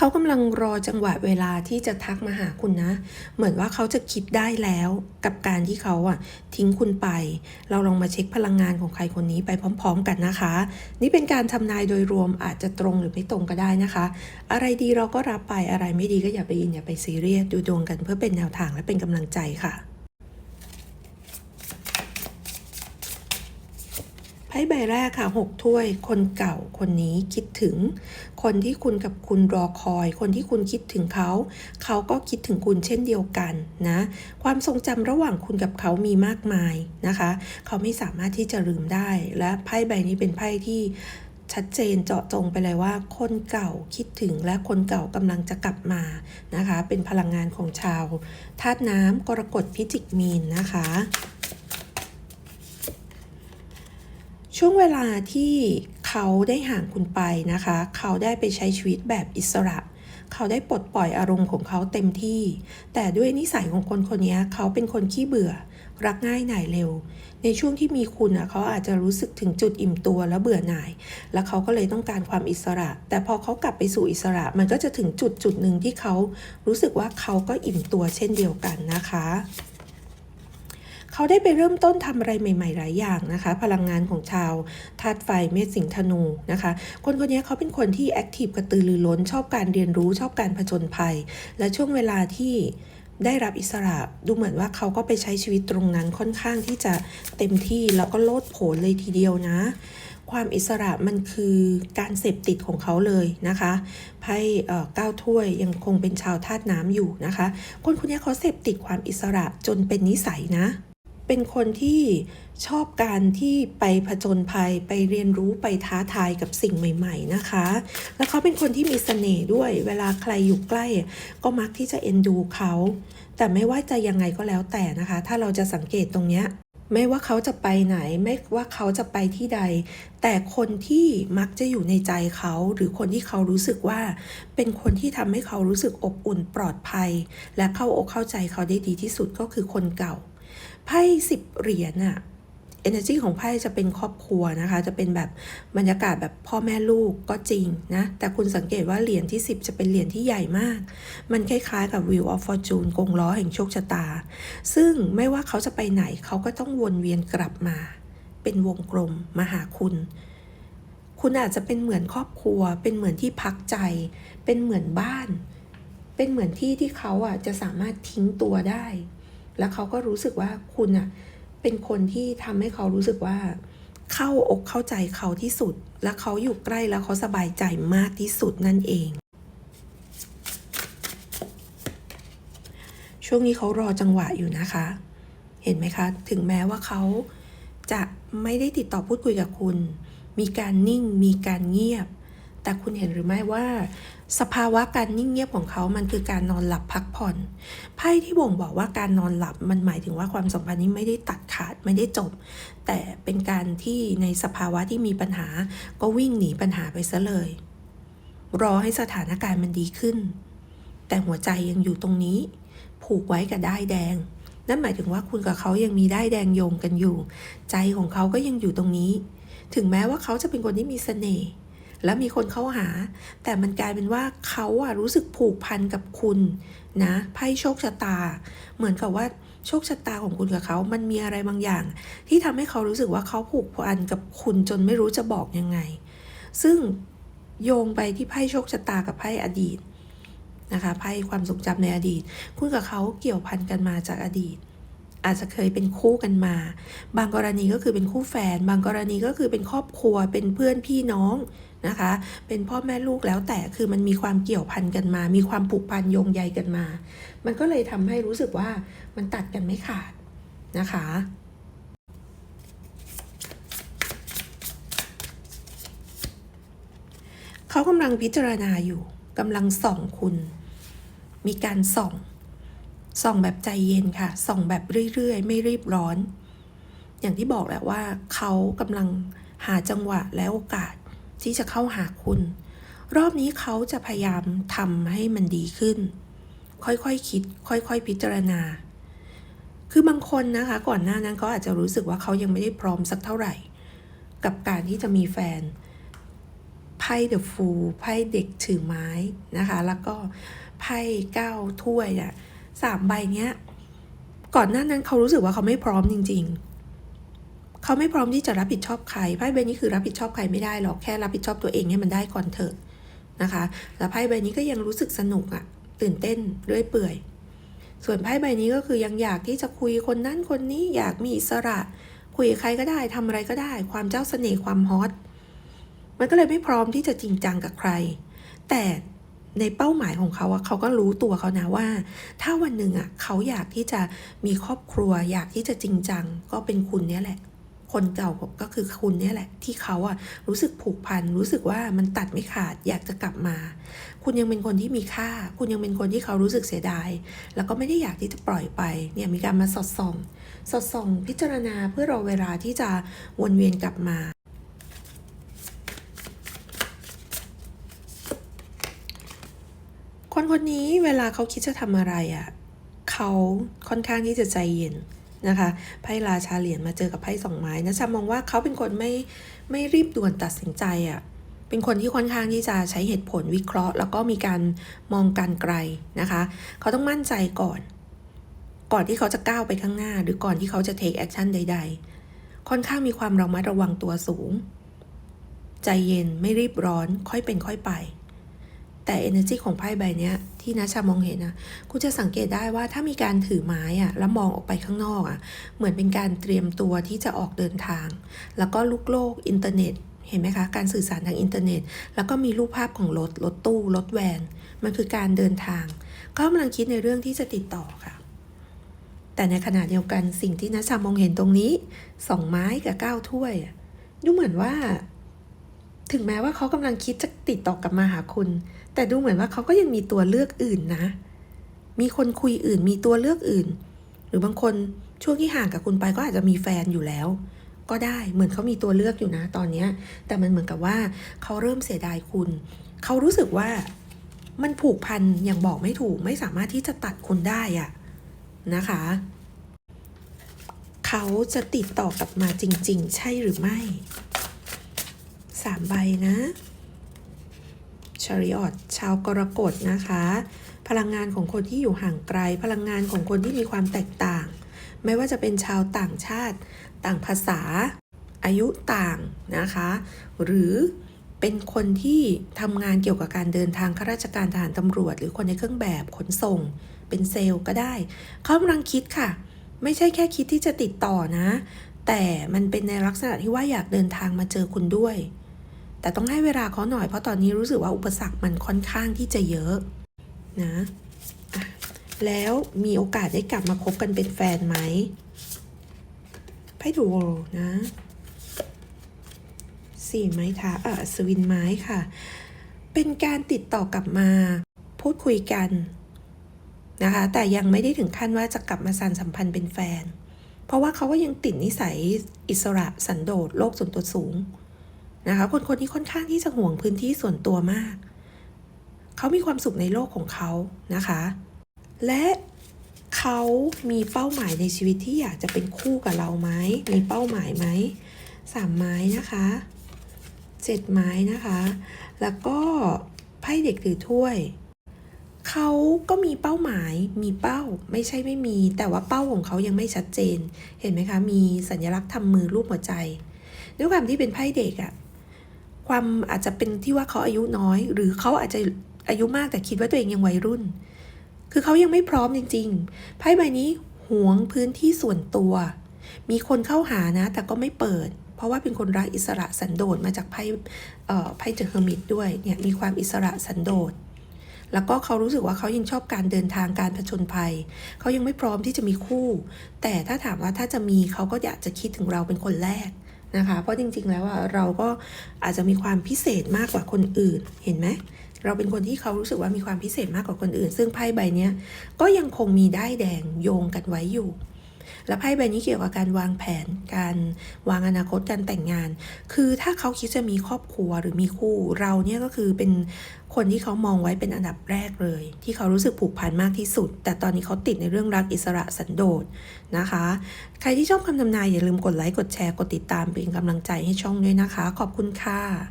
เขากำลังรอจังหวะเวลาที่จะทักมาหาคุณนะ เหมือนว่าเขาจะคิดได้แล้วกับการที่เขาอะทิ้งคุณไป เราลองมาเช็คพลังงานของใครคนนี้ไปพร้อม ๆ กันนะคะ นี่เป็นการทำนายโดยรวมอาจจะตรงหรือไม่ตรงก็ได้นะคะ อะไรดีเราก็รับไปอะไรไม่ดีก็อย่าไปยินอย่าไปซีเรียสดูดวงกันเพื่อเป็นแนวทางและเป็นกำลังใจค่ะ ไพ่ใบแรกค่ะหกถ้วย คนเก่าคนนี้คิดถึง คนที่คุณกับคุณรอคอย คนที่คุณคิดถึงเขา เขาก็คิดถึงคุณเช่นเดียวกันนะ ความทรงจำระหว่างคุณกับเขามีมากมายนะคะ เขาไม่สามารถที่จะลืมได้ และไพ่ใบนี้เป็นไพ่ที่ชัดเจนเจาะจงไปเลยว่า คนเก่าคิดถึงและคนเก่ากำลังจะกลับมานะคะ เป็นพลังงานของชาวธาตุน้ำกรกฎพิจิกมีนนะคะ ช่วงเวลาที่เขาได้ห่างคุณไปนะคะ เขาได้ไปใช้ชีวิตแบบอิสระ เขาได้ปลดปล่อยอารมณ์ของเขาเต็มที่ แต่ด้วยนิสัยของคนคนนี้เขาเป็นคนขี้เบื่อ รักง่ายหน่ายเร็ว ในช่วงที่มีคุณอะเขาอาจจะรู้สึกถึงจุดอิ่มตัวและเบื่อหน่าย แล้วเขาก็เลยต้องการความอิสระ แต่พอเขากลับไปสู่อิสระ มันก็จะถึงจุดจุดหนึ่งที่เขารู้สึกว่าเขาก็อิ่มตัวเช่นเดียวกันนะคะ เขาได้ไปเริ่มต้นทำอะไรใหม่ๆหลายอย่างนะคะ พลังงานของชาวธาตุไฟเมษสิงธนูนะคะ คนคนนี้เขาเป็นคนที่แอคทีฟกระตือรือร้น ชอบการเรียนรู้ชอบการผจญภัย และช่วงเวลาที่ได้รับอิสระดูเหมือนว่าเขาก็ไปใช้ชีวิตตรงนั้นค่อนข้างที่จะเต็มที่แล้วก็โลดโผนเลยทีเดียวนะ ความอิสระมันคือการเสพติดของเขาเลยนะคะไพ่เก้าถ้วยยังคงเป็นชาวธาตุน้ำอยู่นะคะ คนคนนี้เขาเสพติดความอิสระจนเป็นนิสัยนะ เป็นคนที่ชอบการที่ไปผจญภัยไปเรียนรู้ไปท้าทายกับสิ่งใหม่ ๆนะคะ แล้วเขาเป็นคนที่มีเสน่ห์ด้วย เวลาใครอยู่ใกล้ ก็มักที่จะเอ็นดูเขา แต่ไม่ว่าจะยังไงก็แล้วแต่นะคะ ถ้าเราจะสังเกตตรงเนี้ยไม่ว่าเขาจะไปไหน ไม่ว่าเขาจะไปที่ใด แต่คนที่มักจะอยู่ในใจเขา หรือคนที่เขารู้สึกว่า เป็นคนที่ทำให้เขารู้สึกอบอุ่นปลอดภัย และเข้าอกเข้าใจเขาได้ดีที่สุดก็คือคนเก่า ไพ่สิบเหรียญอะ energy ของไพ่จะเป็นครอบครัวนะคะ จะเป็นแบบบรรยากาศแบบพ่อแม่ลูกก็จริงนะ แต่คุณสังเกตว่าเหรียญที่ 10 จะเป็นเหรียญที่ใหญ่มาก มันคล้ายๆกับ Wheel of Fortune กงล้อแห่งโชคชะตา ซึ่งไม่ว่าเขาจะไปไหนเขาก็ต้องวนเวียนกลับมา เป็นวงกลมมาหาคุณ คุณอาจจะเป็นเหมือนครอบครัว เป็นเหมือนที่พักใจ เป็นเหมือนบ้าน เป็นเหมือนที่ที่เขาอะจะสามารถทิ้งตัวได้ แล้วเขาก็รู้สึกว่าคุณอะเป็นคนที่ทำให้เขารู้สึกว่า เข้าอกเข้าใจเขาที่สุด และเขาอยู่ใกล้แล้วเขาสบายใจมากที่สุดนั่นเอง ช่วงนี้เขารอจังหวะอยู่นะคะ เห็นไหมคะ ถึงแม้ว่าเขาจะไม่ได้ติดต่อพูดคุยกับคุณ มีการนิ่ง มีการเงียบ แต่คุณเห็นหรือไม่ว่า สภาวะการนิ่งเงียบของเขามันคือการนอนหลับพักผ่อน ไพ่ที่บ่งบอกว่าการนอนหลับมันหมายถึงว่าความสัมพันธ์นี้ไม่ได้ตัดขาดไม่ได้จบ แต่เป็นการที่ในสภาวะที่มีปัญหา ก็วิ่งหนีปัญหาไปซะเลย รอให้สถานการณ์มันดีขึ้น แต่หัวใจยังอยู่ตรงนี้ ผูกไว้กับได้ายแดงนั่นหมายถึงว่าคุณกับเขายังมีได้แดงโยงกันอยู่ ใจของเขาก็ยังอยู่ตรงนี้ ถึงแม้ว่าเขาจะเป็นคนที่มีเสน่ห์ และมีคนเข้าหา แต่มันกลายเป็นว่าเขาอะรู้สึกผูกพันกับคุณนะไพ่โชคชะตา เหมือนกับว่าโชคชะตาของคุณกับเขา มันมีอะไรบางอย่าง ที่ทำให้เขารู้สึกว่าเขาผูกพันกับคุณจนไม่รู้จะบอกยังไง ซึ่งโยงไปที่ไพ่โชคชะตากับไพ่อดีตนะคะไพ่ความทรงจำในอดีต คุณกับเขาเกี่ยวพันกันมาจากอดีต อาจจะเคยเป็นคู่กันมา บางกรณีก็คือเป็นคู่แฟน บางกรณีก็คือเป็นครอบครัวเป็นเพื่อนพี่น้อง นะคะ เป็นพ่อแม่ลูกแล้วแต่คือมันมีความเกี่ยวพันกันมา มีความผูกพันโยงใยกันมา มันก็เลยทำให้รู้สึกว่ามันตัดกันไม่ขาดนะคะเขากำลังพิจารณาอยู่กำลังส่องคุณ มีการส่อง ส่องแบบใจเย็นค่ะ ส่องแบบเรื่อยๆ ไม่รีบร้อน อย่างที่บอกแหละว่าเขากำลังหาจังหวะและโอกาส ที่จะเข้าหาคุณ รอบนี้เขาจะพยายามทำให้มันดีขึ้น ค่อยๆคคิด ค่อยๆพิจารณา คือบางคนนะคะ ก่อนหน้านั้นเขาอาจจะรู้สึกว่าเขายังไม่ได้พร้อมสักเท่าไหร่ กับการที่จะมีแฟนไพ่เดอะฟูไพ่เด็กถือไม้นะคะ แล้วก็ไพ่เก้าถ้วยเนี่ยสามใบเนี้ย ก่อนหน้านั้นเขารู้สึกว่าเขาไม่พร้อมจริง ๆ เขาไม่พร้อมที่จะรับผิดชอบใครไพ่ใบนี้คือรับผิดชอบใครไม่ได้หรอกแค่รับผิดชอบตัวเองให้มันได้ก่อนเถอะนะคะ แล้วไพ่ใบนี้ก็ยังรู้สึกสนุกอะตื่นเต้นเรื่อยเปื่อย ส่วนไพ่ใบนี้ก็คือยังอยากที่จะคุยคนนั้นคนนี้อยากมีอิสระ คุยใครก็ได้ทำอะไรก็ได้ ความเจ้าเสน่ห์ความฮอตมันก็เลยไม่พร้อมที่จะจริงจังกับใคร แต่ในเป้าหมายของเขาอะเขาก็รู้ตัวเขานะว่า ถ้าวันหนึ่งอะเขาอยากที่จะมีครอบครัว อยากที่จะจริงจัง ก็เป็นคุณเนี่ยแหละ คนเก่าก็คือคุณเนี่ยแหละ ที่เขาอะรู้สึกผูกพันรู้สึกว่ามันตัดไม่ขาดอยากจะกลับมา คุณยังเป็นคนที่มีค่า คุณยังเป็นคนที่เขารู้สึกเสียดาย แล้วก็ไม่ได้อยากที่จะปล่อยไปเนี่ยมีการมาสอดส่อง สอดส่อง พิจารณาเพื่อรอเวลาที่จะวนเวียนกลับมาคนคนนี้เวลาเขาคิดจะทำอะไรอะ่ะ เขาค่อนข้างที่จะใจเย็น นะคะไพ่ราชาเหรียญมาเจอกับไพ่สองไม้นะชามองว่าเขาเป็นคนไม่ไม่รีบด่วนตัดสินใจอะ่ะเป็นคนที่ค่อนข้างที่จะใช้เหตุผลวิเคราะห์ แล้วก็มีการมองการไกลนะคะ เขาต้องมั่นใจก่อน ก่อนที่เขาจะก้าวไปข้างหน้า หรือก่อนที่เขาจะ take action ใด ๆ ค่อนข้างมีความระมัดระวังตัวสูง ใจเย็นไม่รีบร้อนค่อยเป็นค่อยไป แต่ energy ของไพ่ใบนี้ที่นัชชามองเห็นนะคุณจะสังเกตได้ว่าถ้ามีการถือไม้อะแล้วมองออกไปข้างนอกอะเหมือนเป็นการเตรียมตัวที่จะออกเดินทาง แล้วก็ลุกโลกอินเทอร์เน็ตเห็นไหมคะ การสื่อสารทางอินเทอร์เน็ต แล้วก็มีรูปภาพของรถ รถตู้ รถแวน มันคือการเดินทาง ก็กำลังคิดในเรื่องที่จะติดต่อค่ะ แต่ในขณะเดียวกันสิ่งที่นัชชามองเห็นตรงนี้สองไม้กับเก้าถ้วยอะดูเหมือนว่า ถึงแม้ว่าเขากำลังคิดจะติดต่อกลับมาหาคุณ แต่ดูเหมือนว่าเขาก็ยังมีตัวเลือกอื่นนะ มีคนคุยอื่น มีตัวเลือกอื่น หรือบางคนช่วงที่ห่างกับคุณไปก็อาจจะมีแฟนอยู่แล้ว ก็ได้เหมือนเขามีตัวเลือกอยู่นะ ตอนนี้แต่มันเหมือนกับว่าเขาเริ่มเสียดายคุณ เขารู้สึกว่ามันผูกพันอย่างบอกไม่ถูก ไม่สามารถที่จะตัดคุณได้อะนะคะ เขาจะติดต่อกลับมาจริง ๆ ใช่หรือไม่ สามใบนะชาริออตชาวกรกฎนะคะ พลังงานของคนที่อยู่ห่างไกล พลังงานของคนที่มีความแตกต่าง ไม่ว่าจะเป็นชาวต่างชาติ ต่างภาษา อายุต่างนะคะ หรือเป็นคนที่ทำงานเกี่ยวกับการเดินทางข้าราชการทหารตำรวจ หรือคนในเครื่องแบบขนส่ง เป็นเซลล์ก็ได้เขากำลังคิดค่ะ ไม่ใช่แค่คิดที่จะติดต่อนะ แต่มันเป็นในลักษณะที่ว่าอยากเดินทางมาเจอคุณด้วย แต่ต้องให้เวลาเขาหน่อยเพราะตอนนี้รู้สึกว่าอุปสรรคมันค่อนข้างที่จะเยอะนะะแล้วมีโอกาสได้กลับมาคบกันเป็นแฟนไหมไพ่ดูนะสี่ไม้ท้าเออสวินไม้ค่ะ เป็นการติดต่อกลับมา พูดคุยกันนะคะ แต่ยังไม่ได้ถึงขั้นว่าจะกลับมาสานสัมพันธ์เป็นแฟน เพราะว่าเขาก็ยังติดนิสัยอิสระสันโดษโลกส่วนตัวสูง นะคะ คนคนนี้ค่อนข้างที่จะห่วงพื้นที่ส่วนตัวมาก เขามีความสุขในโลกของเขานะคะ และเขามีเป้าหมายในชีวิตที่อยากจะเป็นคู่กับเราไหมมีเป้าหมายไหมสามไม้นะคะเจ็ดไม้นะคะ แล้วก็ไพ่เด็กถือถ้วยเขาก็มีเป้าหมาย มีเป้า ไม่ใช่ไม่มี แต่ว่าเป้าของเขายังไม่ชัดเจน เห็นไหมคะ มีสัญลักษณ์ทำมือรูปหัวใจ ด้วยความที่เป็นไพ่เด็กอะ ความอาจจะเป็นที่ว่าเขาอายุน้อย หรือเขาอาจจะอายุมากแต่คิดว่าตัวเองยังวัยรุ่น คือเขายังไม่พร้อมจริงๆไพ่ใบนี้หวงพื้นที่ส่วนตัว มีคนเข้าหานะ แต่ก็ไม่เปิด เพราะว่าเป็นคนรักอิสระสันโดษมาจากไพ่เอ่อไพ่เจอเฮอร์มิตด้วยเนี่ยมีความอิสระสันโดษแล้วก็เขารู้สึกว่าเขายังชอบการเดินทางการผจญภัย เขายังไม่พร้อมที่จะมีคู่ แต่ถ้าถามว่าถ้าจะมีเขาก็อยากจะคิดถึงเราเป็นคนแรก นะคะ เพราะจริง ๆ แล้วอะเราก็อาจจะมีความพิเศษมากกว่าคนอื่น เห็นไหมเราเป็นคนที่เขารู้สึกว่ามีความพิเศษมากกว่าคนอื่น ซึ่งไพ่ใบนี้ก็ยังคงมีได้ายแดงโยงกันไว้อยู่ และไพ่ใบนี้เกี่ยวกับการวางแผน การวางอนาคตการแต่งงาน คือถ้าเขาคิดจะมีครอบครัวหรือมีคู่ เราเนี่ยก็คือเป็นคนที่เขามองไว้เป็นอันดับแรกเลย ที่เขารู้สึกผูกพันมากที่สุด แต่ตอนนี้เขาติดในเรื่องรักอิสระสันโดษนะคะ ใครที่ชอบคำทำนายอย่าลืมกดไลค์กดแชร์กดติดตามเป็นกำลังใจให้ช่องด้วยนะคะ ขอบคุณค่ะ